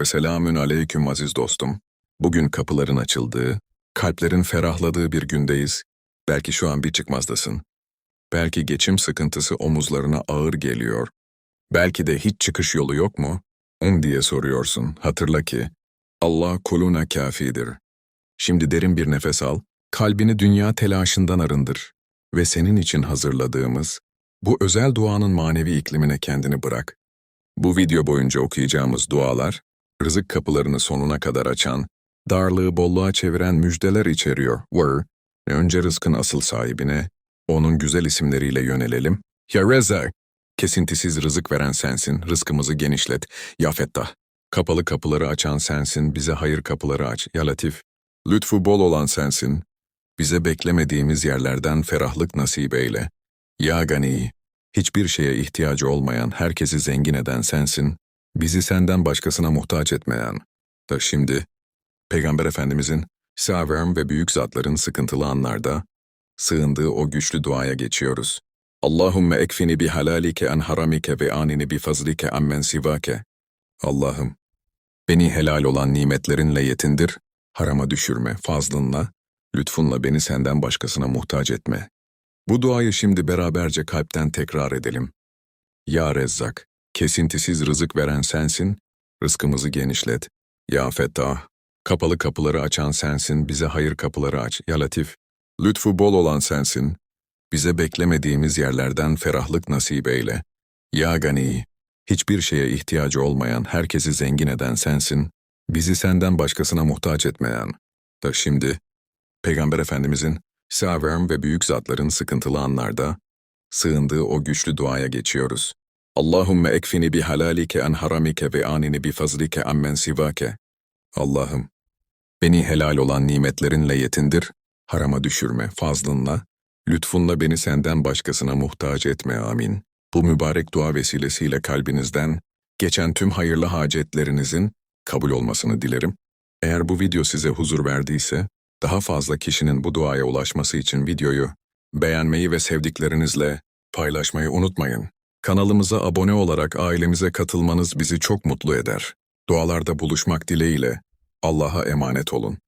ve selamün aleyküm aziz dostum. Bugün kapıların açıldığı, kalplerin ferahladığı bir gündeyiz. Belki şu an bir çıkmazdasın. Belki geçim sıkıntısı omuzlarına ağır geliyor. Belki de hiç çıkış yolu yok mu? Um diye soruyorsun. Hatırla ki Allah kuluna kafidir. Şimdi derin bir nefes al, kalbini dünya telaşından arındır ve senin için hazırladığımız bu özel duanın manevi iklimine kendini bırak. Bu video boyunca okuyacağımız dualar, rızık kapılarını sonuna kadar açan, darlığı bolluğa çeviren müjdeler içeriyor. Were, önce rızkın asıl sahibine, onun güzel isimleriyle yönelelim. Ya Rezak, kesintisiz rızık veren sensin, rızkımızı genişlet. Ya Fettah, kapalı kapıları açan sensin, bize hayır kapıları aç. Ya Latif, lütfu bol olan sensin, bize beklemediğimiz yerlerden ferahlık nasip eyle. Ya Gani, hiçbir şeye ihtiyacı olmayan, herkesi zengin eden sensin, bizi senden başkasına muhtaç etmeyen. Da şimdi, Peygamber Efendimizin, saverm ve büyük zatların sıkıntılı anlarda, sığındığı o güçlü duaya geçiyoruz. Allahümme ekfini bi halalike en haramike ve anini bi fazlike ammen sivake. Allah'ım, beni helal olan nimetlerinle yetindir, harama düşürme, fazlınla, lütfunla beni senden başkasına muhtaç etme. Bu duayı şimdi beraberce kalpten tekrar edelim. Ya Rezzak, kesintisiz rızık veren sensin, rızkımızı genişlet. Ya Fettah, kapalı kapıları açan sensin, bize hayır kapıları aç. Ya Latif, lütfu bol olan sensin, bize beklemediğimiz yerlerden ferahlık nasip eyle. Ya Gani, hiçbir şeye ihtiyacı olmayan, herkesi zengin eden sensin, bizi senden başkasına muhtaç etmeyen. Da şimdi, Peygamber Efendimizin, saverm ve büyük zatların sıkıntılı anlarda, sığındığı o güçlü duaya geçiyoruz. Allahümme ekfini bi halalike en haramike ve anini bi fazlike ammen sivake. Allah'ım, beni helal olan nimetlerinle yetindir, harama düşürme, fazlınla, lütfunla beni senden başkasına muhtaç etme amin. Bu mübarek dua vesilesiyle kalbinizden, geçen tüm hayırlı hacetlerinizin kabul olmasını dilerim. Eğer bu video size huzur verdiyse, daha fazla kişinin bu duaya ulaşması için videoyu beğenmeyi ve sevdiklerinizle paylaşmayı unutmayın. Kanalımıza abone olarak ailemize katılmanız bizi çok mutlu eder. Dualarda buluşmak dileğiyle Allah'a emanet olun.